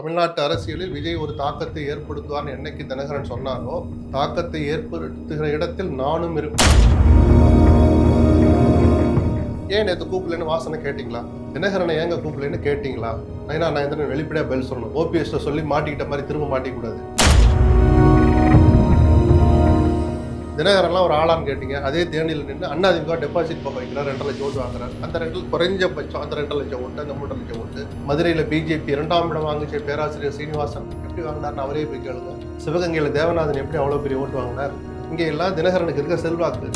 தமிழ்நாட்டு அரசியலில் விஜய் ஒரு தாக்கத்தை ஏற்படுத்துவார்னு என்னைக்கு தினகரன் சொன்னாரோ தாக்கத்தை ஏற்படுத்துகிற இடத்தில் நானும் இருப்பேன். ஏன் நேற்று கூப்பிடலன்னு வாசனை கேட்டிங்களா? தினகரனை ஏங்க கூப்பிடலன்னு கேட்டிங்களா? நைனா நயந்திரன் வெளிப்படையாக பதில் சொல்லணும். ஓபிஎஸ்ல சொல்லி மாட்டிக்கிட்ட மாதிரி திரும்ப மாட்டிக்கூடாது தினகரன்லாம் ஒரு ஆளான்னு கேட்டீங்க. அதே தேனியில் நின்று அண்ணாதிமுக டெபாசிட் போக வைக்கிறார் ரெண்டரை லட்சம் ஓட்டு வாங்குறாரு. அந்த ரெண்டில் குறைஞ்சபட்சம் அந்த ரெண்டரை லட்சம் ஓட்டு அந்த மூன்று லட்சம் ஓட்டு. மதுரையில் பிஜேபி இரண்டாம் இடம் வாங்கிச்ச பேராசிரியர் சீனிவாசன் எப்படி வாங்கினார்னு அவரே போய் கேளுங்க. சிவகங்கையில் தேவநாதன் எப்படி அவ்வளோ பெரிய ஓட்டு வாங்கினார்? இங்கே எல்லாம் தினகரனுக்கு இருக்க செல்வாக்கு.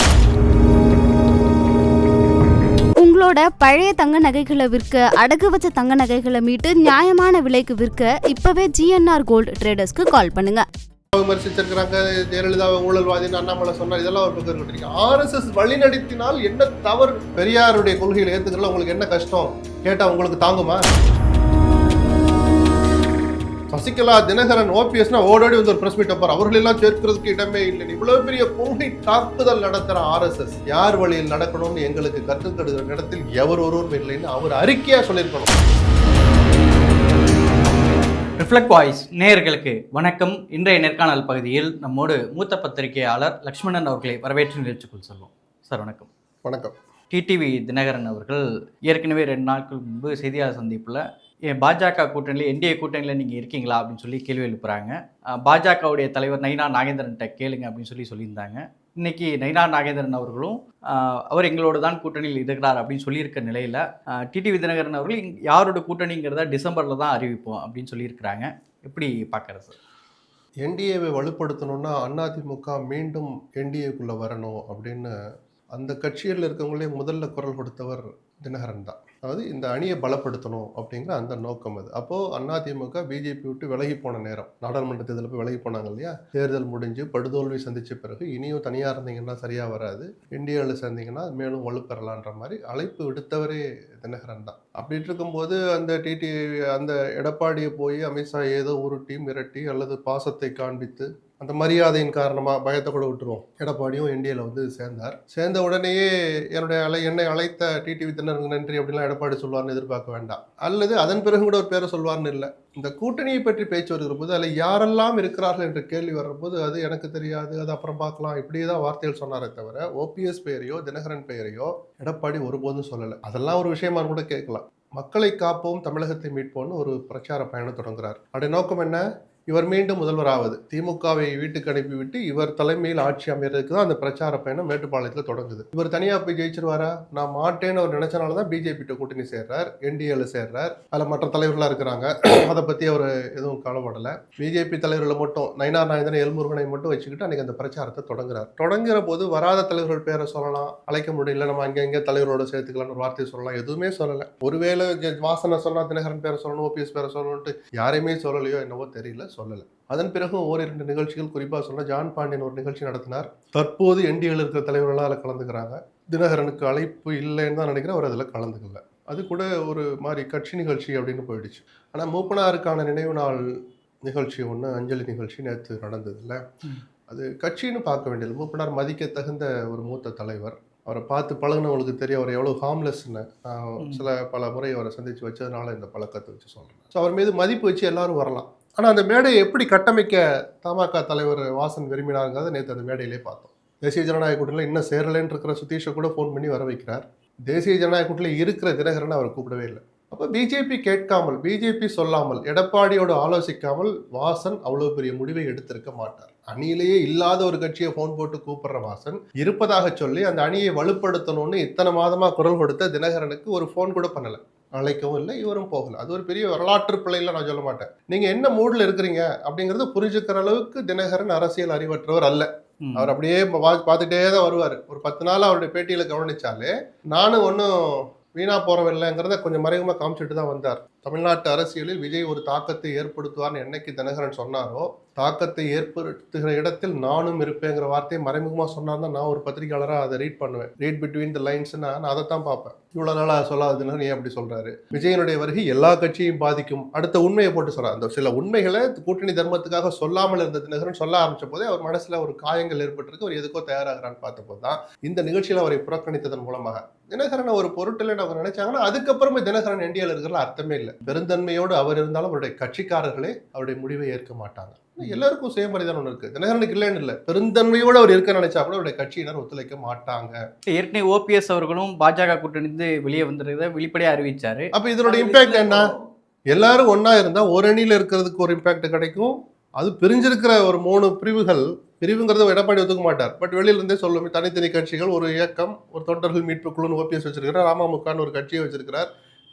உங்களோட பழைய தங்க நகைகளை விற்க அடகு வச்ச தங்க நகைகளை மீட்டு நியாயமான விலைக்கு விற்க இப்பவே ஜிஎன்ஆர் கோல்டு ட்ரேடர்ஸ்க்கு கால் பண்ணுங்க. விமர்சிச்சிருக்கிறாங்க. ஜெயலலிதா ஊழல்வாதின்னு அண்ணாமலை சொன்னார். இதெல்லாம் ஒரு பக்கம் இருக்கட்டும். ஆர்எஸ்எஸ் வழிநடத்தினால் என்ன தவறு? பெரியாருடைய கொள்கையில் ஏத்துக்கிறதுல உங்களுக்கு என்ன கஷ்டம்? கேட்டால் உங்களுக்கு தாங்குமா? சசிகலா தினகரன் ஓபிஎஸ்னா ஓடோடி வந்து ஒரு பிரஸ் மீட் வைப்பார். அவர்கள் எல்லாம் சேர்க்கிறதுக்கு இடமே இல்லை. இவ்வளவு பெரிய கொள்கை தாக்குதல் நடத்துற ஆர்எஸ்எஸ் யார் வழியில் நடக்கணும்னு எங்களுக்கு கற்றுக்கடுகிற இடத்தில் எவர் ஒருவரும் இல்லைன்னு அவர் அறிக்கையா சொல்லியிருக்கணும். ரிஃப்ளெக்ட் வாய்ஸ் நேயர்களுக்கு வணக்கம். இன்றைய நேர்காணல் பகுதியில் நம்மோடு மூத்த பத்திரிகையாளர் லக்ஷ்மணன் அவர்களை வரவேற்று நிகழ்ச்சிக்குள் சொல்வோம். சார் வணக்கம். வணக்கம். டிடிவி தினகரன் அவர்கள் ஏற்கனவே ரெண்டு நாட்கள் முன்பு செய்தியாளர் சந்திப்பில் ஏன் பாஜக கூட்டணியில் என்டிஏ கூட்டணியில் நீங்கள் இருக்கீங்களா? அப்படின்னு சொல்லி கேள்வி எழுப்புறாங்க. பாஜகவுடைய தலைவர் நைனா நாகேந்திரன்ட்ட கேளுங்க அப்படின்னு சொல்லி சொல்லியிருந்தாங்க. இன்னைக்கு நைனா நாகேந்திரன் அவர்களும் அவர் எங்களோட தான் கூட்டணியில் இருக்கிறார் அப்படின்னு சொல்லியிருக்க நிலையில் டிடிவி தினகரன் அவர்கள் யாரோட கூட்டணிங்கிறத டிசம்பரில் தான் அறிவிப்போம் அப்படின்னு சொல்லியிருக்கிறாங்க. எப்படி பார்க்குறது? சார் என்டிஏவை வலுப்படுத்தணும்னா அதிமுக மீண்டும் என்டிஏக்குள்ளே வரணும் அப்படின்னு அந்த கட்சியில் இருக்கவங்களே முதல்ல குரல் கொடுத்தவர் தினகரன் தான். அதாவது இந்த அணியை பலப்படுத்தணும் அப்படிங்கிற அந்த நோக்கம் அது. அப்போது அதிமுக பிஜேபி விட்டு விலகி போன நேரம் நாடாளுமன்ற தேர்தலில் போய் விலகி போனாங்க இல்லையா? தேர்தல் முடிஞ்சு படுதோல்வி சந்தித்த பிறகு இனியும் தனியாக இருந்தீங்கன்னா சரியாக வராது. இந்தியாவில் சேர்ந்தீங்கன்னா மேலும் வலுப்பெறலான்ற மாதிரி அழைப்பு விடுத்தவரே தினகரன் தான். அப்படி இருக்கும்போது அந்த டிடி அந்த எடப்பாடியை போய் அமித்ஷா ஏதோ உருட்டி மிரட்டி அல்லது பாசத்தை காண்பித்து அந்த மரியாதையின் காரணமாக பயத்தை கூட விட்டுருவோம். எடப்பாடியும் இந்தியாவில் வந்து சேர்ந்தார். சேர்ந்த உடனேயே என்னுடைய அலை என்னை அழைத்த டிடிவி தினருக்கு நன்றி அப்படிலாம் எடப்பாடி சொல்வார்னு எதிர்பார்க்க வேண்டாம். அல்லது அதன் பிறகு கூட ஒரு பேரை சொல்வார்னு இல்லை. இந்த கூட்டணியை பற்றி பேச்சு வருகிற போது அதில் யாரெல்லாம் இருக்கிறார்கள் என்ற கேள்வி வர்றபோது அது எனக்கு தெரியாது அது அப்புறம் பார்க்கலாம். இப்படியே தான் வார்த்தைகள் சொன்னாரே தவிர ஓபிஎஸ் பெயரையோ தினகரன் பெயரையோ எடப்பாடி ஒருபோதும் சொல்லலை. அதெல்லாம் ஒரு விஷயமா கூட கேட்கலாம். மக்களை காப்போம் தமிழகத்தை மீட்போம்னு ஒரு பிரச்சார பயணம் தொடங்குறார். அவருடைய நோக்கம் என்ன? இவர் மீண்டும் முதல்வர் ஆவது திமுகவை வீட்டுக்கு அனுப்பிவிட்டு இவர் தலைமையில் ஆட்சி அமைறதுக்கு தான் அந்த பிரச்சார பயணம் மேட்டுப்பாளையத்தில் தொடங்குது. இவர் தனியாக போய் ஜெயிச்சிருவாரா? நான் மாட்டேன்னு அவர் நினைச்சனால தான் பிஜேபி கூட்டணி சேர்றார் என்டிஏல சேர்றார். அதில் மற்ற தலைவர்களாக இருக்கிறாங்க. அதை பற்றி அவர் எதுவும் கவலைப்படலை. பிஜேபி தலைவர்களை மட்டும் நயனார் நாயந்தன் எல்முருகனை மட்டும் வச்சுக்கிட்டு அன்றைக்கி அந்த பிரச்சாரத்தை தொடங்குறார். தொடங்குற போது வராத தலைவர்கள் பேரை சொல்லலாம் அழைக்க முடியல நம்ம அங்கே இங்கே தலைவரோட சேர்த்துக்கலாம்னு ஒரு வார்த்தையை சொல்லலாம். எதுவுமே சொல்லலை. ஒருவேளை வாசனை சொன்னால் தினகரன் பேரை சொல்லணும் ஓபிஎஸ் பேரை சொல்லணும்ட்டு யாரையுமே சொல்லலையோ என்னவோ தெரியல. சொல்லலை. அதன் பிறகு ஓரிரண்டு நிகழ்ச்சிகள் குறிப்பாக சொன்னா ஜான் பாண்டியன் ஒரு நிகழ்ச்சி நடத்தினார். தற்போது என்டிஏல இருக்கிற தலைவர்களாக அதில் கலந்துக்கிறாங்க. தினகரனுக்கு அழைப்பு இல்லைன்னு தான் நினைக்கிறேன் அவர் அதில் கலந்துக்கல. அது கூட ஒரு மாதிரி கட்சி நிகழ்ச்சி அப்படின்னு போயிடுச்சு. ஆனால் மூப்பனாருக்கான நினைவு நாள் நிகழ்ச்சி ஒன்று அஞ்சலி நிகழ்ச்சி நேற்று நடந்ததுல்ல. அது கட்சின்னு பார்க்க வேண்டியது மூப்பனார் மதிக்க தகுந்த ஒரு மூத்த தலைவர். அவரை பார்த்து பழகுனவங்களுக்கு தெரியும் அவர் எவ்வளோ ஹார்ம்லெஸ்ன்னு நான். சில பல முறை அவரை சந்தித்து வச்சதுனால இந்த பழக்கத்தை வச்சு சொல்கிறேன் ஸோ அவர் மீது மதிப்பு வச்சு எல்லாரும் வரலாம். ஆனால் அந்த மேடையை எப்படி கட்டமைக்க தமாக தலைவர் வாசன் விரும்பினாருங்கிறத நேற்று அந்த மேடையிலே பார்த்தோம். தேசிய ஜனநாயக கூட்டணியில் இன்னும் சேரலைன்னு இருக்கிற சுதீஷை கூட ஃபோன் பண்ணி வர வைக்கிறார். தேசிய ஜனநாயக கூட்டணியில் இருக்கிற தினகரனை அவர் கூப்பிடவே இல்லை. அப்போ பிஜேபி கேட்காமல் பிஜேபி சொல்லாமல் எடப்பாடியோட ஆலோசிக்காமல் வாசன் அவ்வளோ பெரிய முடிவை எடுத்திருக்க மாட்டார். அணியிலேயே இல்லாத ஒரு கட்சியை ஃபோன் போட்டு கூப்பிடுற வாசன் இருப்பதாக சொல்லி அந்த அணியை வலுப்படுத்தணும்னு இத்தனை மாதமாக குரல் கொடுத்த தினகரனுக்கு ஒரு ஃபோன் கூட பண்ணலை. அழைக்கவும் இல்லை இவரும் போகல. அது ஒரு பெரிய வரலாற்று பிள்ளைல நான் சொல்ல மாட்டேன். நீங்க என்ன மூட்ல இருக்கிறீங்க அப்படிங்கறது புரிஞ்சுக்கிற அளவுக்கு தினகரன் அரசியல் அறிவற்றவர் அல்ல. அவர் அப்படியே பார்த்துட்டே தான் வருவார். ஒரு பத்து நாள் அவருடைய பேட்டியில கவனிச்சாலே நானும் ஒன்றும் வீணா போறவில்லைங்கிறத கொஞ்சம் மறைமுகமாக காமிச்சிட்டு தான் வந்தார். தமிழ்நாட்டு அரசியலில் விஜய் ஒரு தாக்கத்தை ஏற்படுத்துவார்னு என்னைக்கு தினகரன் சொன்னாரோ தாக்கத்தை ஏற்படுத்துகிற இடத்தில் நானும் இருப்பேங்கிற வார்த்தையை மறைமுகமாக சொன்னார்னா நான் ஒரு பத்திரிகையாளராக அதை ரீட் பண்ணுவேன். ரீட் பிட்வீன் த லைன்ஸ்னா நான் அதை தான் பார்ப்பேன். இவ்வளோ நாளாக சொல்லாதுன்னு நீ அப்படி சொல்கிறாரு விஜயனுடைய வருகை எல்லா கட்சியையும் பாதிக்கும். அடுத்த உண்மையை போட்டு சொல்கிறார் அந்த சில உண்மைகளை கூட்டணி தர்மத்துக்காக சொல்லாமல் இருந்த தினகரன் சொல்ல ஆரம்பித்த போதே அவர் மனசில் ஒரு காயங்கள் ஏற்பட்டிருக்கு. அவர் எதுக்கோ தயாராகிறான்னு பார்த்தபோது தான் இந்த நிகழ்ச்சியில் அவரை புறக்கணித்ததன் மூலமாக. தினகரனை ஒரு பொருட்டில் அவங்க நினைச்சாங்கன்னா அதுக்கப்புறமே தினகரன் என்டிஎல் இருக்கிற அர்த்தமே இல்லை. பெருந்தன்மையோடு அவர் இருந்தாலும் அவருடைய கட்சிக்காரர்களே அவருடைய முடிவை ஏற்க மாட்டாங்க. எல்லாருக்கும் சுயமரியாதை ஒன்று இருக்கு. தினகரனுக்கு இல்லைன்னு இல்லை. பெருந்தன்மையோடு அவர் இருக்க நினைச்சா கூட அவருடைய கட்சியினர் ஒத்துழைக்க மாட்டாங்க. ஏற்கனவே ஓபிஎஸ் அவர்களும் பாஜக கூட்டணிந்து வெளியே வந்துருக்கிறத வெளிப்படையாக அறிவிச்சாரு. அப்ப இதனோட இம்பாக்ட் என்ன? எல்லாரும் ஒண்ணா இருந்தா ஒரு அணியில இருக்கிறதுக்கு ஒரு இம்பாக்ட் கிடைக்கும். அது பிரிஞ்சிருக்கிற ஒரு மூணு பிரிவுகள் பிரிவுங்கிறத எடப்பாடி ஒத்துக்க மாட்டார். பட் வெளியில இருந்தே சொல்லுமே தனித்தனி கட்சிகள் ஒரு இயக்கம் ஒரு தொண்டர்கள் மீட்பு குழுன்னு ஓபிஎஸ் வச்சிருக்கிறார் அமமுகன்னு ஒரு கட்சியை வச்சிருக்கிறார்.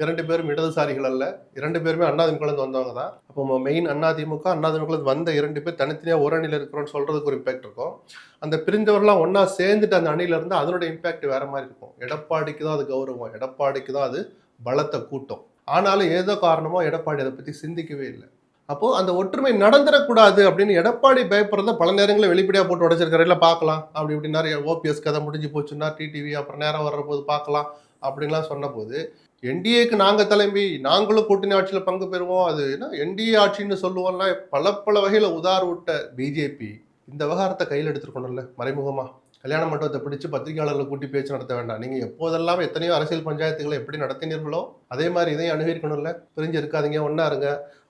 இரண்டு பேரும் இடதுசாரிகள் அல்ல. இரண்டு பேருமே அண்ணாதிமுகலேருந்து வந்தவங்க தான். அப்போ மெயின் அதிமுக அண்ணாதிமுகலேருந்து வந்த இரண்டு பேர் தனித்தனியாக ஒரு அணியில் இருக்கிறோம்னு சொல்கிறதுக்கு ஒரு இம்பாக்ட் இருக்கும். அந்த பிரிந்தவர்கள்லாம் ஒன்றா சேர்ந்துட்டு அந்த அணியில் இருந்து அதனோட இம்பாக்ட் வேறு மாதிரி இருக்கும். எடப்பாடிக்கு தான் அது கௌரவம். எடப்பாடிக்கு தான் அது பலத்தை கூட்டம். ஆனாலும் ஏதோ காரணமோ எடப்பாடி அதை பற்றி சிந்திக்கவே இல்லை. அப்போது அந்த ஒற்றுமை நடந்துடக்கூடாது அப்படின்னு எடப்பாடி பயப்படுறத பல நேரங்களில் வெளிப்படையாக போட்டு உடைச்சிருக்காரு. பார்க்கலாம். அப்படி இப்படின்னாரு ஓபிஎஸ் கதை முடிஞ்சு போச்சுன்னா டிடிவி அப்புறம் நேரம் வர்ற போது பார்க்கலாம் அப்படின்லாம் சொன்னபோது என்டிஏக்கு நாங்கள் தலைமை நாங்களும் கூட்டணி ஆட்சியில் பங்கு பெறுவோம். அது என்ன? என்டிஏ ஆட்சின்னு சொல்லுவோம்னா பல பல வகையில் உதார் விட்ட பிஜேபி இந்த விவகாரத்தை கையில் எடுத்துருக்கணும்ல மறைமுகமாக கல்யாண மண்டபத்தை பிடிச்சு பத்திரிகையாளர்களை கூட்டி பேச்சு நடத்த வேண்டாம். நீங்கள் எப்போதெல்லாம் எத்தனையோ அரசியல் பஞ்சாயத்துகளை எப்படி நடத்தினீர்களோ அதே மாதிரி இதையும் அணுகிருக்கணும்ல பிரிஞ்சு இருக்காதீங்க ஒன்றா இருங்க.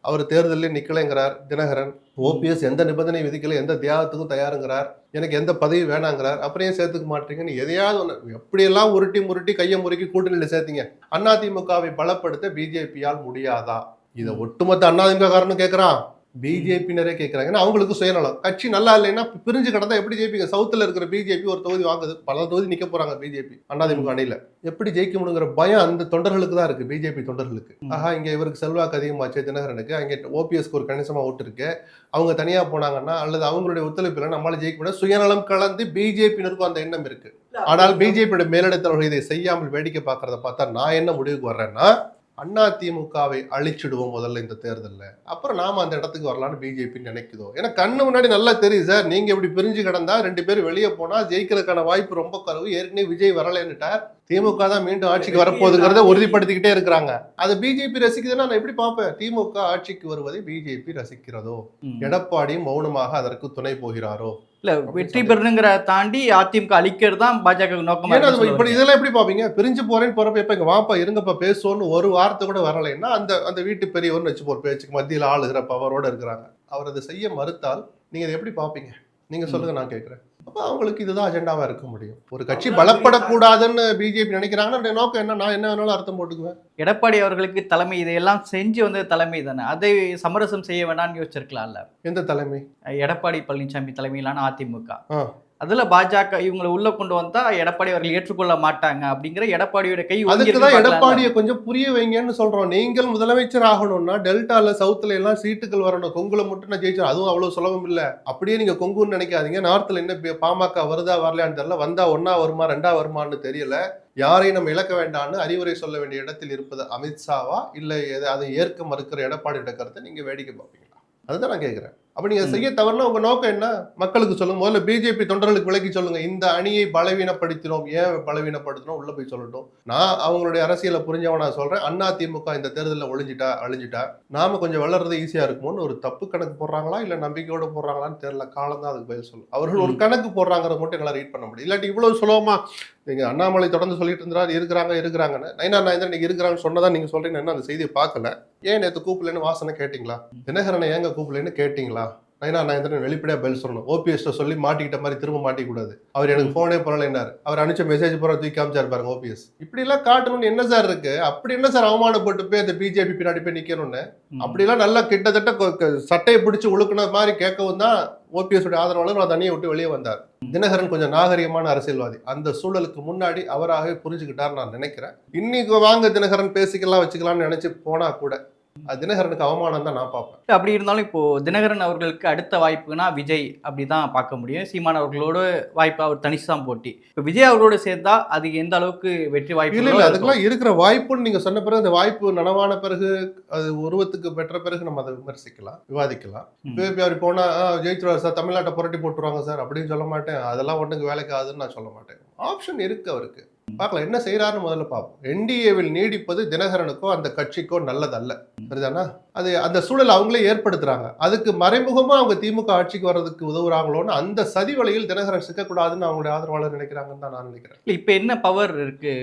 அவர் தேர்தலில் நிற்கலைங்கிறார் தினகரன். ஓபிஎஸ் எந்த நிபந்தனை விதிக்கல எந்த தியாகத்துக்கும் தயாருங்கிறார். எனக்கு எந்த பதவி வேணாங்கிறார். அப்புறம் சேர்த்துக்க மாட்டீங்கன்னு எதையாவது ஒன்று எப்படியெல்லாம் உருட்டி முருட்டி கையை முறுக்கி கூட்டணியில் சேர்த்தீங்க? அதிமுகவை பலப்படுத்த பிஜேபியால் முடியாதா? இதை ஒட்டுமொத்த அதிமுக காரணம் கேட்குறான் பிஜேபியினரே கேட்குறாங்க ஏன்னா அவங்களுக்கு சுயநலம். கட்சி நல்லா இல்லைன்னா பிரிஞ்சு கிடந்தா எப்படி ஜெயிப்பீங்க? சவுத்தில் இருக்கிற பிஜேபி ஒரு தொகுதி வாங்குது. பல தொகுதி நிக்க போறாங்க பிஜேபி. அதிமுக அணியில. எப்படி ஜெயிக்க முடியுங்கிற பயம் அந்த தொண்டர்களுக்கு தான் இருக்கு. பிஜேபி தொண்டர்களுக்கு. ஆஹா இங்க இவருக்கு செல்வாக்கு அதிகமாச்சு தினகரனுக்கு. அங்கே ஓபிஎஸ்க்கு ஒரு கணிசமா ஓட்டு இருக்கு. அவங்க தனியா போனாங்கன்னா அல்லது அவங்களுடைய ஒத்துழைப்புல நம்மளால ஜெயிக்க முடியாது. சுயநலம் கலந்து பிஜேபியினருக்கும் அந்த எண்ணம் இருக்கு. ஆனால் பிஜேபியோட மேலிடத்தவர்கள் இதை செய்யாமல் வேடிக்கை பார்க்கறத பார்த்தா நான் என்ன முடிவுக்கு வர்றேன்னா அண்ணா திமுகவை அழிச்சிடுவோம் முதல்ல இந்த தேர்தல்ல. அப்புறம் நாம அந்த இடத்துக்கு வரலாம்னு பிஜேபி நினைக்குதோ? ஏன்னா கண்ணு முன்னாடி நல்லா தெரியும் சார். நீங்க இப்படி பிரிஞ்சு கிடந்தா ரெண்டு பேரும் வெளியே போனா ஜெயிக்கிறதுக்கான வாய்ப்பு ரொம்ப குறைவு. ஏற்கனவே விஜய் வரலைன்னுட்டார். திமுக தான் மீண்டும் ஆட்சிக்கு வரப்போகுதுங்கிறத உறுதிப்படுத்திக்கிட்டே இருக்கிறாங்க. அதை பிஜேபி ரசிக்குதுன்னா நான் எப்படி பார்ப்பேன்? திமுக ஆட்சிக்கு வருவதை பிஜேபி ரசிக்கிறதோ. எடப்பாடி மௌனமாக அதற்கு துணை போகிறாரோ? இல்ல வெற்றி பெறணுங்கிற தாண்டி அதிமுக அழிக்கிறது தான் பாஜக நோக்கமா இப்படி இதெல்லாம் எப்படி பாப்பீங்க? பிரிஞ்சு போறேன்னு போறப்ப இப்ப இங்க வாப்பா இருங்கப்பா பேசுவோன்னு ஒரு வார்த்தை கூட வரலைன்னா அந்த அந்த வீட்டு பெரியவர்னு வச்சு ஒரு பேச்சுக்கு மத்தியில் ஆளுகிற பவரோட இருக்கிறாங்க. அவர் அதை செய்ய மறுத்தால் நீங்க அதை எப்படி பாப்பீங்க? நீங்க சொல்லுங்க நான் கேட்கிறேன் அப்ப அவங்களுக்கு இதுதான் அஜெண்டாவா இருக்க முடியும். ஒரு கட்சி பலப்படக்கூடாதுன்னு பிஜேபி நினைக்கிறாங்கன்னா நோக்கம் என்ன? நான் என்ன வேணாலும் அர்த்தம் போட்டுக்குவேன். எடப்பாடி அவர்களுக்கு தலைமை இதையெல்லாம் செஞ்சு வந்த தலைமை தானே. அதை சமரசம் செய்ய வேணாம்னு யோசிச்சிருக்கலாம்ல. எந்த தலைமை? எடப்பாடி பழனிசாமி தலைமையிலான அதிமுக. அதுல பாஜக இவங்களை உள்ள கொண்டு வந்தா எடப்பாடி அவர்கள் ஏற்றுக்கொள்ள மாட்டாங்க அப்படிங்கிற எடப்பாடியோட கை அதுக்கு தான். எடப்பாடியை கொஞ்சம் புரிய வைங்கன்னு சொல்றோம். நீங்கள் முதலமைச்சர் ஆகணும்னா டெல்டால சவுத்துல எல்லாம் சீட்டுகள் வரணும். கொங்குல மட்டும் நான் ஜெயிச்சேன் அதுவும் அவ்வளவு சுலபம் இல்ல. அப்படியே நீங்க கொங்குன்னு நினைக்காதீங்க. நார்த்ல என்ன பாமக வருதா வரலையான்னு தெரியல. வந்தா ஒன்னா வருமா ரெண்டா வருமான்னு தெரியல. யாரையும் நம்ம இழக்க வேண்டாம்னு அறிவுரை சொல்ல வேண்டிய இடத்தில் இருப்பது அமித்ஷாவா? இல்ல அதை ஏற்க மறுக்கிற எடப்பாடியோட கருத்தை நீங்க வேடிக்கை பார்ப்பீங்களா? அதுதான் நான் கேட்கிறேன் அப்ப நீங்க செய்ய தவறுனா உங்க நோக்கம் என்ன? மக்களுக்கு சொல்லுங்க. முதல்ல பிஜேபி தொண்டர்களுக்கு விளக்கி சொல்லுங்க. இந்த அணியை பலவீனப்படுத்தினோம். ஏன் பலவீனப்படுத்தினோம்? உள்ள போய் சொல்லட்டும். நான் அவங்களுடைய அரசியலை புரிஞ்சவன் நான் சொல்றேன். அண்ணா திமுக இந்த தேர்தலில் ஒளிஞ்சிட்டா அழிஞ்சிட்டா நாம கொஞ்சம் வளர்றது ஈஸியா இருக்குமோன்னு ஒரு தப்பு கணக்கு போடுறாங்களா? இல்ல நம்பிக்கையோட போடுறாங்களான்னு தெரியல. காலம் தான் அதுக்கு பதில் சொல்லும் அவர்கள் ஒரு கணக்கு போடுறாங்கிறத மட்டும் எங்களால் ரீட் பண்ண முடியும். இல்லாட்டி இவ்வளவு சுலபமா நீங்கள் அண்ணாமலை தொடர்ந்து சொல்லிட்டு இருந்தாரு இருக்கிறாங்க இருக்கிறாங்கன்னு. நைனா நான் இன்னைக்கு இருக்கிறாங்கன்னு சொன்னதான் நீங்கள் சொல்றீங்க அந்த செய்தியை பார்க்கல. ஏன் நேற்று கூப்பிடலன்னு வாசனை கேட்டிங்களா? தினகரனை ஏங்க கூப்பிடலன்னு கேட்டிங்களா? நைனா நான் இந்த வெளிப்படையா பதில் சொல்லணும். ஓபிஎஸ் சொல்லி மாட்டிக்கிட்ட மாதிரி திரும்ப மாட்டிக்க கூடாது அவர் எனக்கு போனே பண்ணலைன்னாரு அவர் அனுப்பிச்ச மெசேஜ் பூரா தூக்கி காமிச்சாரு பாருங்க ஓபிஎஸ் இப்படி எல்லாம் காட்டணும்னு என்ன சார் இருக்கு? அப்படி என்ன சார் அவமானப்பட்டு போய் அந்த பிஜேபி பின்னாடி போய் நிக்கணும்னு? ம். அப்படிலாம் நல்லா கிட்டத்தட்ட சட்டையை பிடிச்சு உழுக்குன மாதிரி கேட்கவும் தான் ஓபிஎஸ் உடைய ஆதரவாளர் அந்த அணியை விட்டு வெளியே வந்தார். தினகரன் கொஞ்சம் நாகரிகமான அரசியல்வாதி. அந்த சூழலுக்கு முன்னாடி அவராகவே புரிஞ்சுக்கிட்டார் நான் நினைக்கிறேன். இன்னைக்கு வாங்க தினகரன் பேசிக்கலாம் வச்சுக்கலாம்னு நினைச்சு போனா கூட தினகரனுக்கு அவமானம் தான் நான் பார்ப்பேன். அப்படி இருந்தாலும் இப்போ தினகரன் அவர்களுக்கு அடுத்த வாய்ப்புனா விஜய் அப்படி தான் பார்க்க முடியும். சீமான் அவர்களோட வாய்ப்பு அவர் தனிச்சு தான் போட்டி. இப்போ விஜய் அவர்களோட சேர்ந்தா அது எந்த அளவுக்கு வெற்றி வாய்ப்பு இல்ல இல்ல அதுக்கெல்லாம் இருக்கிற வாய்ப்புன்னு நீங்க சொன்ன பிறகு அந்த வாய்ப்பு நனவான பிறகு அது உருவத்துக்கு பெற்ற பிறகு நம்ம அதை விமர்சிக்கலாம் விவாதிக்கலாம். அவர் போனா "ஆ, ஜெயிச்சிருவார் சார் தமிழ்நாட்டை புரட்டி போட்டுருவாங்க சார் அப்படின்னு சொல்ல மாட்டேன். அதெல்லாம் ஒன்றுக்கு வேலைக்கு ஆகுதுன்னு நான் சொல்ல மாட்டேன். ஆப்ஷன் இருக்கு அவருக்கு. பார்க்கலாம் என்ன செய்யறாருன்னு முதல்ல பார்ப்போம். என்டிஏவில் நீடிப்பது தினகரனுக்கோ அந்த கட்சிக்கோ நல்லதல்ல. சரிதானா அது அந்த சூழல் அவங்களே ஏற்படுத்துறாங்க. அதுக்கு மறைமுகமா அவங்க திமுக ஆட்சிக்கு வர்றதுக்கு உதவுறாங்களோன்னு அந்த சதி வழியில் தினகரன் சிக்கக்கூடாதுன்னு அவங்களுடைய ஆதரவாளர் நினைக்கிறாங்கன்னு தான் நான் நினைக்கிறேன். இல்ல இப்போ என்ன பவர் இருக்கு?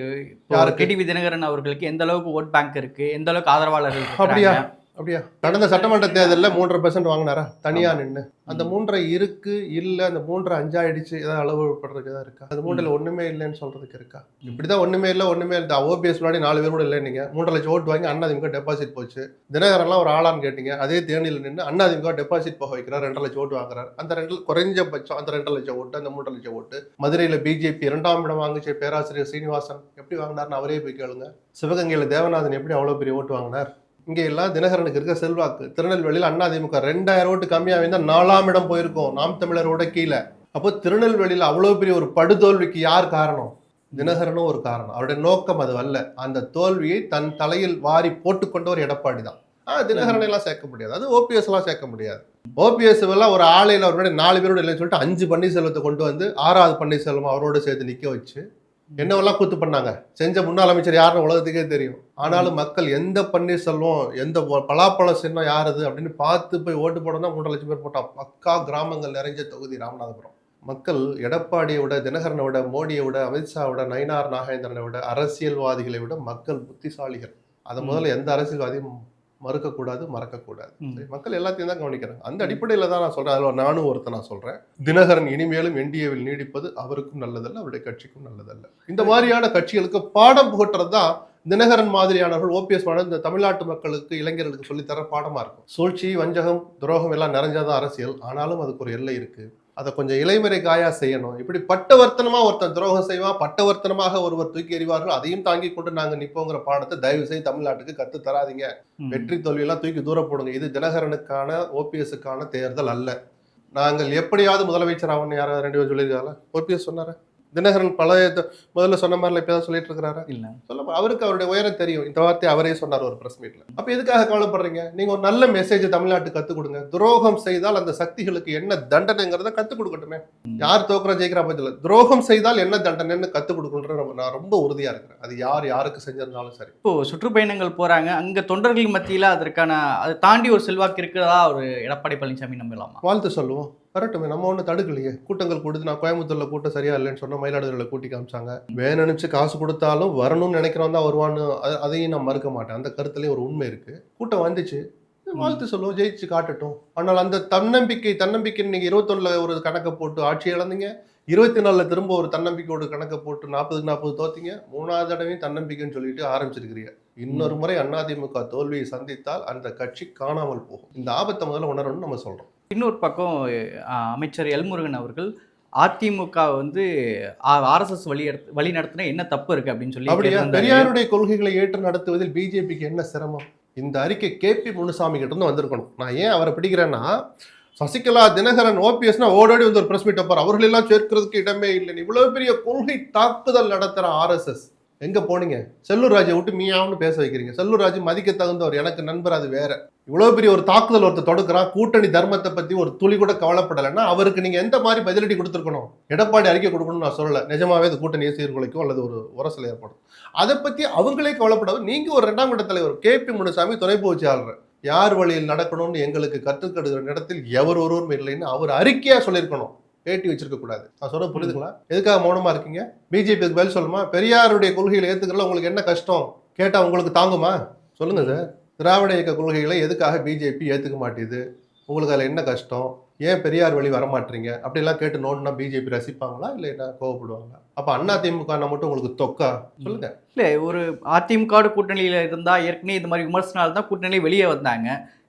யாருக்கு? டிடிவி தினகரன் அவர்களுக்கு எந்த அளவுக்கு ஓட் பேங்க் இருக்கு? எந்த அளவுக்கு ஆதரவாளர்கள் அப்படியா? அப்படியா? கடந்த சட்டமன்ற தேர்தலில் மூன்றரை பெர்சென்ட் வாங்கினாரா? தனியா நின்று அந்த மூன்றரை இருக்கு இல்ல அந்த மூன்றரை அஞ்சாயிடுச்சு ஏதாவது அளவுப்படுறதுக்கு ஏதாவது இருக்கா? அந்த மூன்றில் ஒண்ணுமே இல்லைன்னு சொல்றதுக்கு இருக்கா? இப்படிதான் ஒண்ணுமே இல்லை ஒண்ணுமே இல்லை. ஓபிஎஸ் முன்னாடி நாலு பேர் கூட இல்லை நீங்க மூன்றரை லட்சம் ஓட்டு வாங்கி அண்ணாதிமுக டெபாசிட் போச்சு. தினகரன்லாம் ஒரு ஆளான்னு கேட்டீங்க. அதே தேனியில் நின்று அண்ணாதிமுக டெபாசிட் போக வைக்கிறார் ரெண்டரை லட்சம் ஓட்டு வாங்குறாரு. அந்த ரெண்டு குறைஞ்சபட்சம் அந்த ரெண்டரை லட்சம் ஓட்டு அந்த மூன்றரை லட்சம் ஓட்டு. மதுரையில் பிஜேபி இரண்டாம் இடம் வாங்குச்சு பேராசிரியர் சீனிவாசன். எப்படி வாங்கினார்னு அவரே போய் கேளுங்க. சிவகங்கையில் தேவநாதன் எப்படி அவ்வளோ பெரிய ஓட்டு வாங்கினார்? இங்கே எல்லாம் தினகரனுக்கு இருக்க செல்வாக்கு. திருநெல்வேலியில் அதிமுக ரெண்டாயிரம் ஓட்டு கம்மியாக இருந்தால் நாலாம் இடம் போயிருக்கோம். நாம் தமிழரோட கீழே. அப்போ திருநெல்வேலியில் அவ்வளோ பெரிய ஒரு படுதோல்விக்கு யார் காரணம்? தினகரனும் ஒரு காரணம். அவருடைய நோக்கம் அது அல்ல. அந்த தோல்வியை தன் தலையில் வாரி போட்டுக்கொண்ட ஒரு எடப்பாடி தான். ஆ தினகரனை எல்லாம் சேர்க்க முடியாது. அது ஓபிஎஸ் எல்லாம் சேர்க்க முடியாது. ஓபிஎஸ் எல்லாம் ஒரு ஆலையில் அவருடைய நாலு பேரோட இல்லைன்னு சொல்லிட்டு அஞ்சு பன்னீர்செல்வத்தை கொண்டு வந்து ஆறாவது பன்னீர்செல்வம் அவரோட சேர்த்து நிற்க வச்சு என்னவெல்லாம் கூத்து பண்ணாங்க? செஞ்ச முன்னாள் அமைச்சர் யாருன்னு உலகத்துக்கே தெரியும். ஆனாலும் மக்கள் எந்த பன்னீர்செல்வம் எந்த பலாப்பழம் சின்னம் யாருது அப்படின்னு பார்த்து போய் ஓட்டு போடணும் மூன்று லட்சம் பேர் போட்டான் பக்கா கிராமங்கள் நிறைஞ்ச தொகுதி ராமநாதபுரம். மக்கள் எடப்பாடியை விட தினகரனை விட மோடியை விட அமித்ஷாவை விட நயினார் நாகேந்திரனை விட அரசியல்வாதிகளை விட மக்கள் புத்திசாலிகள். அதை முதல்ல எந்த அரசியல்வாதியும் மறுக்கக்கூடாது மறக்கக்கூடாது. மக்கள் எல்லாத்தையும் தான் கவனிக்கிறாங்க. அந்த அடிப்படையில் தான் நான் சொல்றேன். அதில் நானும் ஒருத்தன் நான் சொல்றேன். தினகரன் இனிமேலும் என்டிஏவில் நீடிப்பது அவருக்கும் நல்லதல்ல அவருடைய கட்சிக்கும் நல்லதல்ல. இந்த மாதிரியான கட்சிகளுக்கு பாடம் புகட்டுறது தான் தினகரன் மாதிரியானவர்கள் ஓபிஎஸ் இந்த தமிழ்நாட்டு மக்களுக்கு இளைஞர்களுக்கு சொல்லித்தர பாடமா இருக்கும். சூழ்ச்சி வஞ்சகம் துரோகம் எல்லாம் நிறைஞ்சாதான் அரசியல். ஆனாலும் அதுக்கு ஒரு எல்லை இருக்கு. அதை கொஞ்சம் இலைமறை காயா செய்யணும். இப்படி பட்டவர்த்தனமா ஒருத்தன் துரோகம் செய்வான் பட்டவர்த்தனமாக ஒருவர் தூக்கி எறிவார்கள் அதையும் தாங்கி கொண்டு நாங்க நிப்போங்கிற பாடத்தை தயவு செய்து தமிழ்நாட்டுக்கு கத்து தராதீங்க. வெற்றி தோல்வியெல்லாம் தூக்கி தூர போடுங்க. இது தினகரனுக்கான ஓபிஎஸ்க்கான தேர்தல் அல்ல. நாங்கள் எப்படியாவது முதலமைச்சர் ஆகணும் யாராவது ரெண்டு பேர் சொல்லியிருக்காங்களா? ஓபிஎஸ் சொன்னாரு? தினகரன் த- முதல்ல சொன்ன மாதிரில இப்பதான் சொல்லிட்டு இருக்கிறாரு? இல்ல. சொல்ல அவருக்கு அவருடைய உயரம் தெரியும். இந்த வார்த்தையை அவரே சொன்னார் ஒரு பிரஸ் மீட்ல அப்ப எதுக்காக கவலைப்படுறீங்க? நீங்க ஒரு நல்ல மெசேஜ் தமிழ்நாட்டுக்கு கத்துக் கொடுங்க. துரோகம் செய்தால் அந்த சக்திகளுக்கு என்ன தண்டனைங்கிறத கத்துக் கொடுக்கட்டுமே. யார் தோக்குறா ஜெயிக்கிறா பத்தில துரோகம் செய்தால் என்ன தண்டனைன்னு கத்துக் கொடுக்கணுன்ற நான் ரொம்ப உறுதியா இருக்கிறேன். அது யார் யாருக்கு செஞ்சிருந்தாலும் சரி. இப்போ சுற்றுப்பயணங்கள் போறாங்க. அங்க தொண்டர்கள் மத்தியில அதற்கான அதை தாண்டி ஒரு செல்வாக்கு இருக்கிறதா ஒரு எடப்பாடி பழனிசாமி நம்பலாமா? வாழ்த்து சொல்லுவோம். வரட்டுமே நம்ம ஒன்றும் தடுக்கலையே. கூட்டங்கள் கொடுத்து நான் கோயம்புத்தூர்ல கூட்டம் சரியா இல்லைன்னு சொன்னா மயிலாடுதுறையில் கூட்டி காமிச்சாங்க. வேணும் நினைச்சு காசு கொடுத்தாலும் வரணும்னு நினைக்கிறவன் தான் வருவான்னு அதையும் நான் மறுக்க மாட்டேன். அந்த கருத்துலயும் ஒரு உண்மை இருக்கு. கூட்டம் வந்துச்சு. வாழ்த்து சொல்லுவோம். ஜெயிச்சு காட்டட்டும். ஆனால் அந்த தன்னம்பிக்கை தன்னம்பிக்கை நீங்க இருபத்தொன்னுல ஒரு கணக்கை போட்டு ஆட்சி இழந்தீங்க. இருபத்தி நாலுல திரும்ப ஒரு தன்னம்பிக்கையோட கணக்கை போட்டு நாற்பதுக்கு நாற்பது தோத்தீங்க. மூணாவது தடவையும் தன்னம்பிக்கைன்னு சொல்லிட்டு ஆரம்பிச்சிருக்கிறீங்க. இன்னொரு முறை அதிமுக தோல்வியை சந்தித்தால் அந்த கட்சி காணாமல் போகும். இந்த ஆபத்தை முதல்ல உணரணும்னு நம்ம சொல்றோம். இன்னொரு பக்கம் அமைச்சர் எல்முருகன் அவர்கள் அதிமுக வந்து ஆர்எஸ்எஸ் வழி வழி நடத்தின என்ன தப்பு இருக்கு அப்படின்னு சொல்லி. பெரியாருடைய கொள்கைகளை ஏற்று நடத்துவதில் பிஜேபிக்கு என்ன சிரமம்? இந்த அறிக்கை கேபி முனுசாமி கிட்ட இருந்து வந்திருக்கணும். நான் ஏன் அவரை பிடிக்கிறேன்னா சசிகலா தினகரன் ஓபிஎஸ்னா ஓடோடி வந்து ஒரு பிரஸ் மீட் வைப்பார். அவர்கள் எல்லாம் சேர்க்கிறதுக்கு இடமே இல்லை. இவ்வளவு பெரிய கொள்கை தாக்குதல் நடத்துற ஆர்எஸ்எஸ். எங்கே போனீங்க? செல்லூர் ராஜை விட்டு மீயாவுன்னு பேச வைக்கிறீங்க. செல்லூர் ராஜு மதிக்க தகுந்தவர் எனக்கு நண்பர் அது வேற. இவ்வளோ பெரிய ஒரு தாக்குதல் ஒருத்தர் தொடுக்கிறான். கூட்டணி தர்மத்தை பற்றி ஒரு துளி கூட கவலைப்படலைன்னா அவருக்கு நீங்கள் எந்த மாதிரி பதிலடி கொடுத்துருக்கணும்? எடப்பாடி அறிக்கை கொடுக்கணும்னு நான் சொல்லலை. நிஜமாவே அது கூட்டணியை சீர்குலைக்கும் அல்லது ஒரு உரசல் ஏற்படும். அதை பற்றி அவங்களே கவலைப்படாது நீங்கள் ஒரு ரெண்டாம் கட்ட தலைவர் கே பி முனுசாமி துணை போச்சியாளர். யார் வழியில் நடக்கணும்னு எங்களுக்கு கற்றுக்கடுகிற இடத்தில் எவர் ஒருவரும் இல்லைன்னு அவர் அறிக்கையாக சொல்லியிருக்கணும். பேட்டி வச்சிருக்க கூடாது. நான் சொல்றது புரியுதுங்களா எதுக்காக மௌனமா இருக்கீங்க? பிஜேபிக்கு பதில் சொல்லுமா பெரியாருடைய கொள்கைகளை ஏத்துக்கல உங்களுக்கு என்ன கஷ்டம்? கேட்டா உங்களுக்கு தாங்குமா? சொல்லுங்க சார். திராவிட இயக்க கொள்கைகளை எதுக்காக பிஜேபி ஏத்துக்க மாட்டேது? உங்களுக்கு அதில் என்ன கஷ்டம்? ஏன் பெரியார் வழி வரமாட்டீங்க அப்படிலாம் கேட்டு நோண்டுனா பிஜேபி ரசிப்பாங்களா? இல்லை என்ன கோவப்படுவாங்களா? அப்போ அண்ணா திமுக மட்டும் உங்களுக்கு தொக்கா? சொல்லுங்க. இல்ல ஒரு அதிமுக கூட்டணியில இருந்தா ஏற்கனவே இந்த மாதிரி விமர்சனம் தான் கூட்டணியில வெளியே வந்தாங்க.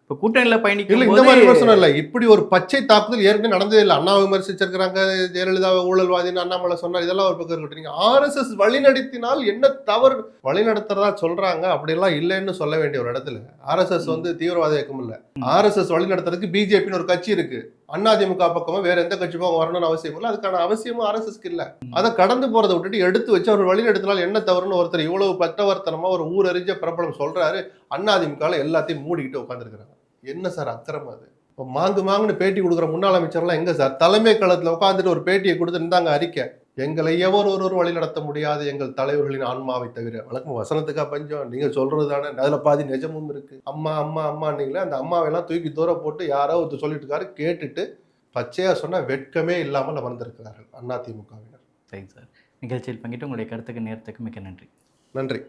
இப்போ கூட்டணியில் இல்ல பயணிக்கும் இந்த மாதிரி விமர்சனம் இல்ல. இப்படி ஒரு பச்சை தாக்குதல் ஏற்கனவே நடந்ததே இல்லை. அண்ணா விமர்சிச்சிருக்கிறாங்க ஜெயலலிதா ஊழல்வாதின்னு அண்ணாமலை சொன்னார். இதெல்லாம் ஒரு பக்கம் இருக்கட்டும். ஆர்எஸ்எஸ் வழிநடத்தினால் என்ன தவறு வழிநடத்துறதா சொல்றாங்க? அப்படியெல்லாம் இல்லைன்னு சொல்ல வேண்டிய ஒரு இடத்துல ஆர்எஸ்எஸ் வந்து தீவிரவாத இயக்கம் இல்ல. ஆர்எஸ்எஸ் வழிநடத்துறதுக்கு பிஜேபின்னு ஒரு கட்சி இருக்கு. அதிமுக பக்கமா வேற எந்த கட்சி பக்கம் வரணும்னு அவசியம் இல்லை. அதுக்கான அவசியமும் ஆர்எஸ்எஸ்க்கு இல்ல. அதை கடந்து போறதை விட்டுட்டு எடுத்து வச்சு அவர் வழிநடத்தினால் என்ன தவறுன்னு ஒருத்தர் இவ்வளவு பட்டவர்த்தனமா ஒரு ஊரறிஞ்ச பிரபலம் சொல்றாரு. அதிமுக எல்லாத்தையும் மூடிக்கிட்டு உட்காந்துருக்காங்க என்ன சார் அக்கிரமம் அது? இப்போ மாங்கு மாங்குன்னு பேட்டி கொடுக்குற முன்னாள் அமைச்சர்லாம் எங்க சார்? தலைமை களத்தில் உட்காந்துட்டு ஒரு பேட்டியை கொடுத்து இருந்தாங்க அறிக்கை. எங்களை எவர் ஒருவர் வழி நடத்த முடியாது எங்கள் தலைவர்களின் ஆன்மாவை தவிர. வழக்கம் வசனத்துக்கா பஞ்சம். நீங்க சொல்றது தானே அதுல பாதி நிஜமும் இருக்கு. அம்மா அம்மா அம்மான்னீங்களே அந்த அம்மாவெல்லாம் தூக்கி தூர போட்டு யாரோ ஒருத்தர் சொல்லிட்டு இருக்காரு. கேட்டுட்டு பச்சையா சொன்னா வெட்கமே இல்லாமல் அமர்ந்திருக்கிறார்கள் அதிமுகவினர் சரிங்க சார் நிகழ்ச்சியில் பங்கிட்டு உங்களுடைய கருத்துக்கு நேரத்துக்கு மிக்க நன்றி. நன்றி.